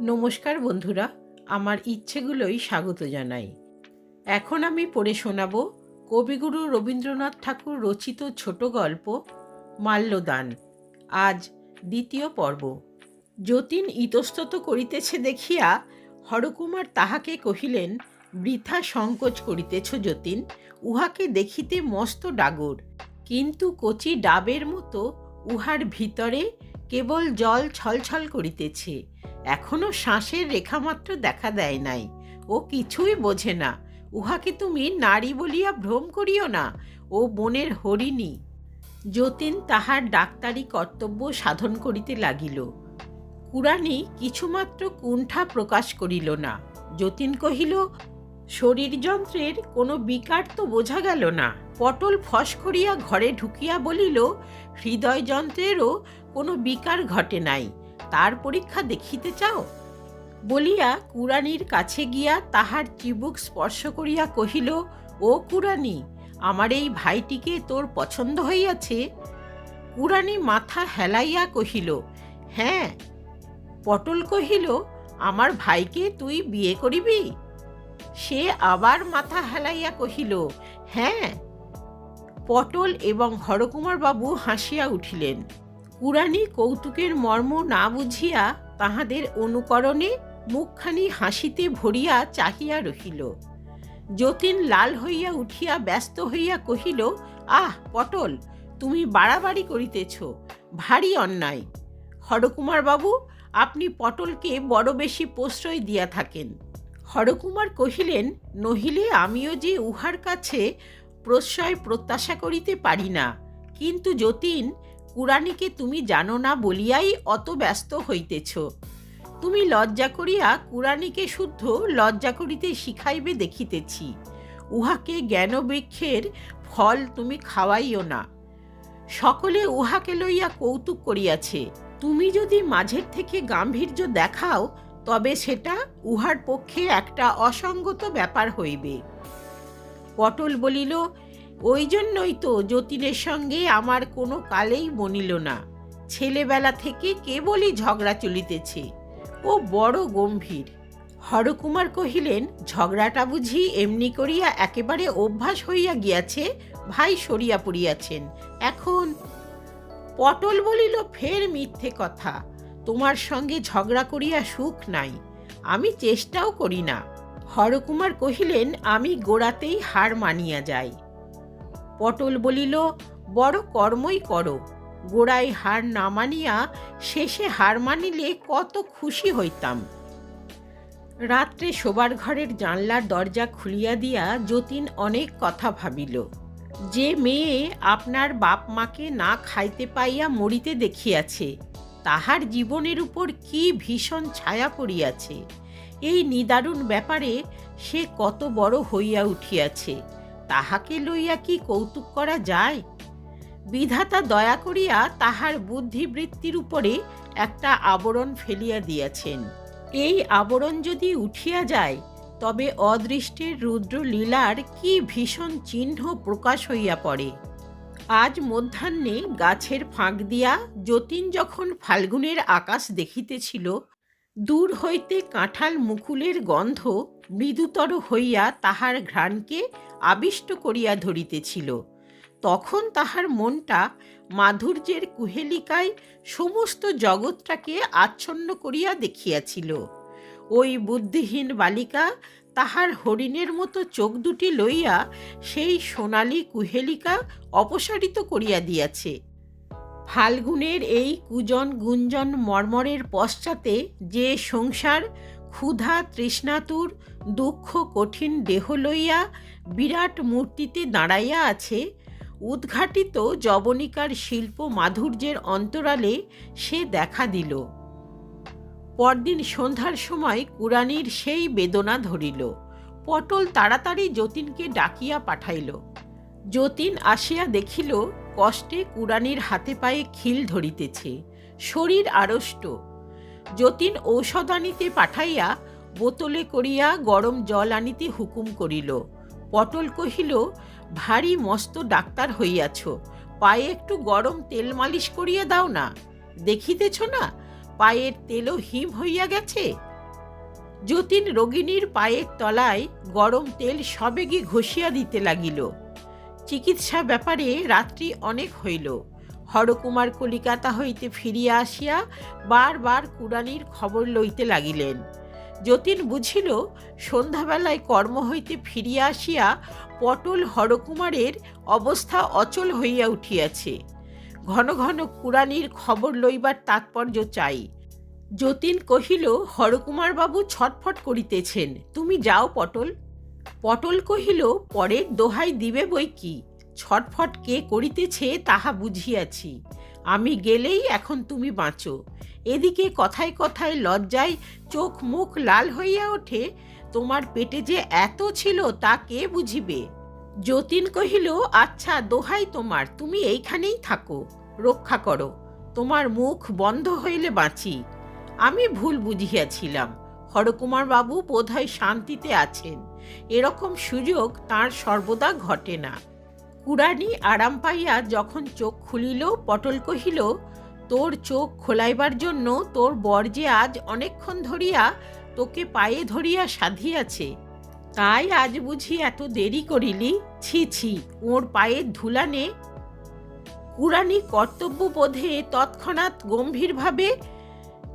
নমস্কার বন্ধুরা, আমার ইচ্ছেগুলোই স্বাগত জানাই। এখন আমি পড়ে শোনাব কবিগুরু রবীন্দ্রনাথ ঠাকুর রচিত ছোট গল্প মাল্যদান। আজ দ্বিতীয় পর্ব। যতীন ইতস্তত করিতেছে দেখিয়া হরকুমার তাহাকে কহিলেন, বৃথা সংকোচ করিতেছ যতীন, উহাকে দেখিতে মস্ত ডাগর। কিন্তু কচি ডাবের মতো উহার ভিতরে কেবল জল ছলছল করিতেছে। এখনও শ্বাসের রেখামাত্র দেখা দেয় নাই। ও কিছুই বোঝে না। উহাকে তুমি নারী বলিয়া ভ্রম করিও না, ও বনের হরিণী। যতীন তাহার ডাক্তারি কর্তব্য সাধন করিতে লাগিল। কুরানি কিছুমাত্র কুণ্ঠা প্রকাশ করিল না। যতীন কহিল, শরীরযন্ত্রের কোনো বিকার তো বোঝা গেল না। পটল ফস করিয়া ঘরে ঢুকিয়া বলিল, হৃদয়যন্ত্রেরও কোনো বিকার ঘটে নাই। তার পরীক্ষা দেখিতে চাও? বলিয়া কুরানির কাছে গিয়া তাহার চিবুক স্পর্শ করিয়া কহিল, ও কুরানি, আমার এই ভাইটিকে তোর পছন্দ হইয়াছে? কুরানি মাথা হেলাইয়া কহিল হ্যাঁ। পটল কহিল, আমার ভাইকে তুই বিয়ে করিবি? সে আবার মাথা হেলাইয়া কহিল হ্যাঁ। পটল এবং হরকুমার বাবু হাসিয়া উঠিলেন। কুরানি কৌতুকের মর্ম না বুঝিয়া তাহাদের অনুকরণে মুখখানি হাসিতে ভরিয়া চাহিয়া রহিল। যতীন লাল হইয়া উঠিয়া ব্যস্ত হইয়া কহিল, আহ, পটল, তুমি বাড়াবাড়ি করিতেছ, ভারী অন্যায়। হরকুমার বাবু, আপনি পটলকে বড় বেশি প্রশ্রয় দিয়া থাকেন হরকুমার কহিলেন, নহিলে আমিও যে উহার কাছে প্রশ্রয় প্রত্যাশা করিতে পারি না। কিন্তু যতীন কুরানিকে তুমি জানো না বলিয়াই অত ব্যস্ত হইতেছ। তুমি লজ্জা করিয়া কুরানিকে শুদ্ধ লজ্জা করিতে শিখাইবে দেখিতেছি। উহাকে জ্ঞানবৃক্ষের ফল তুমি খাওয়াইও না। সকলে উহাকে লইয়া কৌতুক করিয়াছে। তুমি যদি মাঝের থেকে গাম্ভীর্য দেখাও, তবে সেটা উহার পক্ষে একটা অসঙ্গত ব্যাপার হইবে। পটল বলিল ওই জন্যই তো যতীনের সঙ্গে আমার কোনো কালেই বনিল না। ছেলেবেলা থেকে কেবলই ঝগড়া চলিতেছে। ও বড় গম্ভীর। হরকুমার কহিলেন, ঝগড়াটা বুঝি এমনি করিয়া একেবারে অভ্যাস হইয়া গিয়াছে, ভাই সরিয়া পড়িয়াছেন। এখন পটল বলিল, ফের মিথ্যে কথা। তোমার সঙ্গে ঝগড়া করিয়া সুখ নাই। আমি চেষ্টাও করি না। হরকুমার কহিলেন, আমি গোড়াতেই হার মানিয়া যাই। পটল বলিল, বড় কর্মই করো। গোড়ায় হার না মানিয়া শেষে হার মানিলে কত খুশি হইতাম। রাত্রে শোবার ঘরের জানলার দরজা খুলিয়া দিয়া যতীন অনেক কথা ভাবিল। যে মেয়ে আপনার বাপ মাকে না খাইতে পাইয়া মরিতে দেখিয়াছে, তাহার জীবনের উপর কি ভীষণ ছায়া পড়িয়াছে। এই নিদারুণ ব্যাপারে সে কত বড় হইয়া উঠিয়াছে। তাহাকে লইয়া কি কৌতুক করা যায়? বিধাতা দয়া করিয়া তাহার বুদ্ধিবৃত্তির উপরে একটা আবরণ ফেলিয়া দিয়াছেন। এই আবরণ যদি উঠিয়া যায়, তবে অদৃষ্টের রুদ্র লীলার কি ভীষণ চিহ্ন প্রকাশ হইয়া পড়ে। আজ মধ্যাহ্নে গাছের ফাঁক দিয়া যতীন যখন ফাল্গুনের আকাশ দেখিতেছিল দূর হইতে কাঁঠাল মুকুলের গন্ধ মৃদুতর হইয়া তাহার ঘ্রাণকে আবিষ্ট করিয়া ধরিতেছিল। তখন তাহার মনটা মাধুর্যের কুহেলিকায় সমস্ত জগৎটাকে আচ্ছন্ন করিয়া দেখিয়াছিল। ওই বুদ্ধিহীন বালিকা তাহার হরিণের মতো চোখ দুটি লইয়া সেই সোনালি কুহেলিকা অপসারিত করিয়া দিয়াছে। ফাল্গুনের এই কুজন গুঞ্জন মর্মরের পশ্চাতে যে সংসার, ক্ষুধা তৃষ্ণাতুর, দুঃখ কঠিন দেহ লইয়া বিরাট মূর্তিতে দাঁড়াইয়া আছে, উদ্ঘাটিত জবনিকার শিল্প মাধুর্যের অন্তরালে সে দেখা দিল। পরদিন সন্ধ্যার সময় কুরানির সেই বেদনা ধরিল। পটল তাড়াতাড়ি যতীনকে ডাকিয়া পাঠাইল। যতীন আসিয়া দেখিল কষ্টে কুরানির হাতে পায়ে খিল ধরিতেছে। শরীর আড়ষ্ট। যতীন ঔষধ আনিতে পাঠাইয়া বোতলে করিয়া গরম জল আনিতে হুকুম করিল। পটল কহিল, ভারী মস্ত ডাক্তার হইয়াছ, পায়ে একটু গরম তেল মালিশ করিয়া দাও না। দেখিতেছ না, পায়ের তেলও হিম হইয়া গেছে? যতীন রোগিণীর পায়ের তলায় গরম তেল সবেগে ঘষিয়া দিতে লাগিল। চিকিৎসা ব্যাপারে রাত্রি অনেক হইল। হরকুমার কলিকাতা হইতে ফিরিয়া আসিয়া বারবার কুড়ানির খবর লইতে লাগিলেন। যতীন বুঝিল, সন্ধ্যাবেলায় কর্ম হইতে ফিরিয়া আসিয়া পটল হরকুমারের অবস্থা অচল হইয়া উঠিয়াছে। ঘন ঘন কুড়ানির খবর লইবার তাৎপর্য চাই। যতীন কহিল, হরকুমারবাবু ছটফট করিতেছেন। তুমি যাও পটল। পটল কহিল, পরের দোহাই দিবে বই কি? ছটফট কে করিতেছে তাহা বুঝিয়াছি। আমি গেলেই এখন তুমি বাঁচো। এদিকে কথায় কথায় লজ্জায় চোখ মুখ লাল হইয়া ওঠে। তোমার পেটে যে এত ছিল তা কে বুঝিবে? যতীন কহিল আচ্ছা দোহাই তোমার, তুমি এইখানেই থাকো, রক্ষা করো। তোমার মুখ বন্ধ হইলে বাঁচি। আমি ভুল বুঝিয়াছিলাম। হরকুমার বাবু বোধহয় শান্তিতে আছেন। এরকম সুযোগ তার সর্বদা ঘটে না। কুড়ানি আরাম পাইয়া যখন চোখ খুলিল, পটল কহিল, তোর চোখ খোলাইবার জন্য তোর বর যে আজ অনেকক্ষণ ধরিয়া তোকে পায়ে ধরিয়া সাধিয়াছে, তাই আজ বুঝি এত দেরি করিলি? ছি ছি, ওর পায়ের ধুলানে কুড়ানি কর্তব্যবোধে তৎক্ষণাৎ গম্ভীরভাবে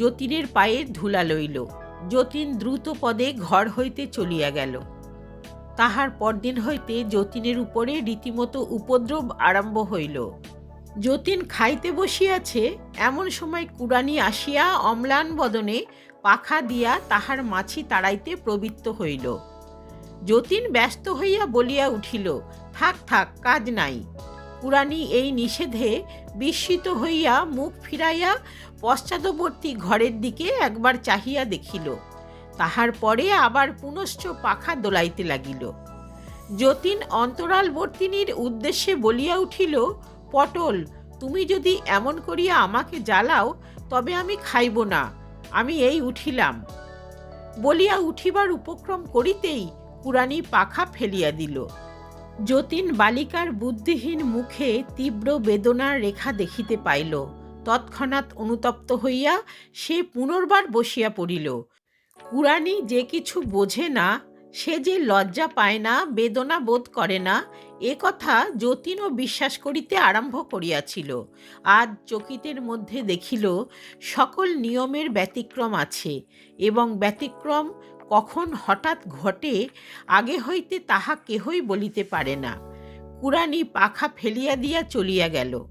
যতীনের পায়ের ধুলা লইল। যতীন দ্রুত পদে ঘর হইতে চলিয়া গেল। তাহার পরদিন হইতে যতীনের উপরে রীতিমতো উপদ্রব আরম্ভ হইল। যতীন খাইতে বসিয়াছে, এমন সময় কুড়ানি আসিয়া অম্লান বদনে পাখা দিয়া তাহার মাছি তাড়াইতে প্রবৃত্ত হইল। যতীন ব্যস্ত হইয়া বলিয়া উঠিল, থাক থাক, কাজ নাই। কুড়ানি এই নিষেধে বিস্মিত হইয়া মুখ ফিরাইয়া পশ্চাদবর্তী ঘরের দিকে একবার চাহিয়া দেখিল। তাহার পরে আবার পুনশ্চ পাখা দোলাইতে লাগিল। যতীন অন্তরালবর্তিনীর উদ্দেশ্যে বলিয়া উঠিল, পটল, তুমি যদি এমন করিয়া আমাকে জ্বালাও, তবে আমি খাইব না, আমি এই উঠিলাম। বলিয়া উঠিবার উপক্রম করিতেই পুরাণী পাখা ফেলিয়া দিল। যতীন বালিকার বুদ্ধিহীন মুখে তীব্র বেদনার রেখা দেখিতে পাইল। তৎক্ষণাৎ অনুতপ্ত হইয়া সে পুনর্বার বসিয়া পড়িল। কুরানি যে কিছু বোঝে না, সে যে লজ্জা পায় না, বেদনা বোধ করে না, এ কথা যতীনও বিশ্বাস করিতে আরম্ভ করিয়াছিল। আজ চকিতের মধ্যে দেখিল, সকল নিয়মের ব্যতিক্রম আছে এবং ব্যতিক্রম কখন হঠাৎ ঘটে, আগে হইতে তাহা কেহই বলিতে পারে না। কুরানি পাখা ফেলিয়া দিয়া চলিয়া গেল।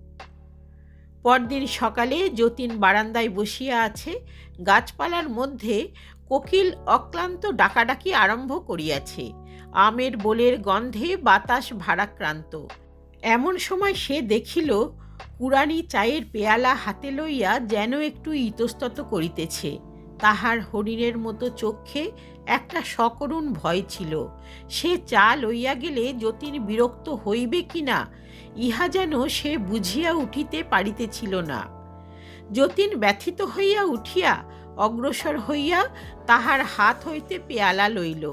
পরদিন সকালে যতীন বারান্দায় বসিয়া আছে, গাছপালার মধ্যে কোকিল অক্লান্ত ডাকাডাকি আরম্ভ করিয়াছে। আমের বোলের গন্ধে বাতাস ভারাক্রান্ত। এমন সময় সে দেখিল কুরানি চায়ের পেয়ালা হাতে লইয়া যেন একটু ইতস্তত করিতেছে। তাহার হরিণের মতো চক্ষে একটা সকরুণ ভয় ছিল। সে চা লইয়া গেলে যতীন বিরক্ত হইবে কি না, ইহা যেন সে বুঝিয়া উঠিতে পারিতেছিল না। যতীন ব্যথিত হইয়া উঠিয়া অগ্রসর হইয়া তাহার হাত হইতে পেয়ালা লইল।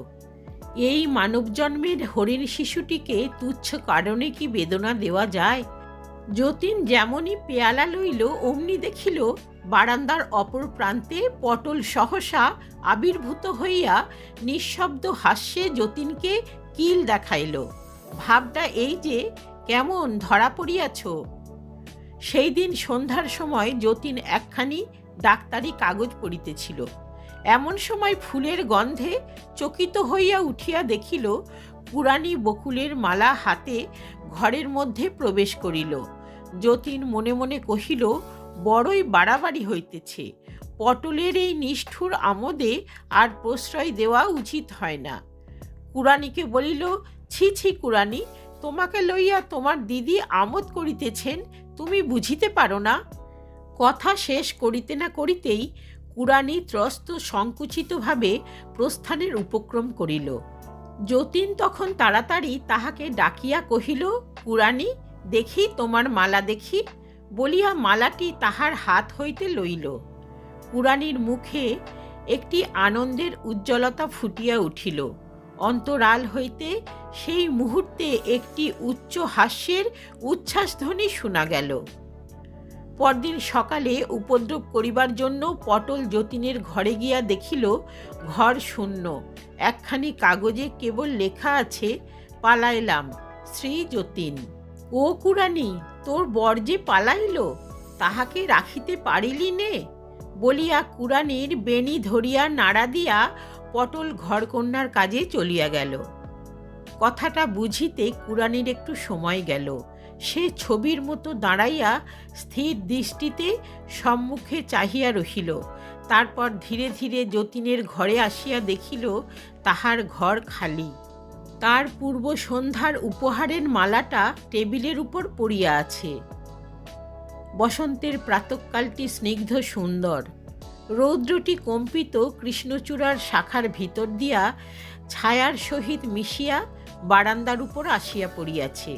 এই মানবজন্মের হরিণ শিশুটিকে তুচ্ছ কারণে কি বেদনা দেওয়া যায়? যতীন যেমনই পেয়ালা লইল, অমনি দেখিল বারান্দার অপর প্রান্তে পটল সহসা আবির্ভূত হইয়া নিঃশব্দ হাস্যে যতীনকে কিল দেখাইল। ভাবটা এই যে, কেমন ধরা পড়িয়াছ? সেই দিন সন্ধ্যার সময় যতীন একখানি ডাক্তারি কাগজ পড়িতেছিল। এমন সময় ফুলের গন্ধে চকিত হইয়া উঠিয়া দেখিল পুরানি বকুলের মালা হাতে ঘরের মধ্যে প্রবেশ করিল। যতীন মনে মনে কহিল বড়ই বাড়াবাড়ি হইতেছে। পটলের এই নিষ্ঠুর আমোদে আর প্রশ্রয় দেওয়া উচিত হয় না। কুরানিকে বলিল, ছি ছি, কুরানি, তোমাকে লইয়া তোমার দিদি আমোদ করিতেছেন, তুমি বুঝিতে পারো না? কথা শেষ করিতে না করিতেই কুরানি ত্রস্ত সংকুচিতভাবে প্রস্থানের উপক্রম করিল। যতীন তখন তাড়াতাড়ি তাহাকে ডাকিয়া কহিল, কুরানি, দেখি তোমার মালা দেখি। বলিয়া মালাটি তাহার হাত হইতে লইল। কুরানির মুখে একটি আনন্দের উজ্জ্বলতা ফুটিয়া উঠিল। অন্তরাল হইতে সেই মুহূর্তে একটি উচ্চ হাস্যের উচ্ছ্বাসধ্বনি শোনা গেল। পরদিন সকালে উপদ্রব করিবার জন্য পটল যতীনের ঘরে গিয়া দেখিল, ঘর শূন্য। একখানি কাগজে কেবল লেখা আছে, পালাইলাম, শ্রী যতীন। ও কুরানি তোর বর যে পালাইল, তাহাকে রাখিতে পারিলি নে? বলিয়া কুরানির বেনি ধরিয়া নাড়া দিয়া পটল ঘরকন্যার কাজে চলিয়া গেল। কথাটা বুঝিতে কুরানির একটু সময় গেল। সে ছবির মতো দাঁড়াইয়া স্থির দৃষ্টিতে সম্মুখে চাহিয়া রহিল। তারপর ধীরে ধীরে যতীনের ঘরে আসিয়া দেখিল, তাহার ঘর খালি। তার পূর্ব সন্ধ্যার উপহারের মালাটা টেবিলের উপর পড়িয়া আছে। বসন্তের প্রাতকালটি স্নিগ্ধ সুন্দর। রৌদ্রটি কম্পিত কৃষ্ণচূড়ার শাখার ভিতর দিয়া ছায়ার সহিত মিশিয়া বারান্দার উপর আসিয়া পড়িয়াছে।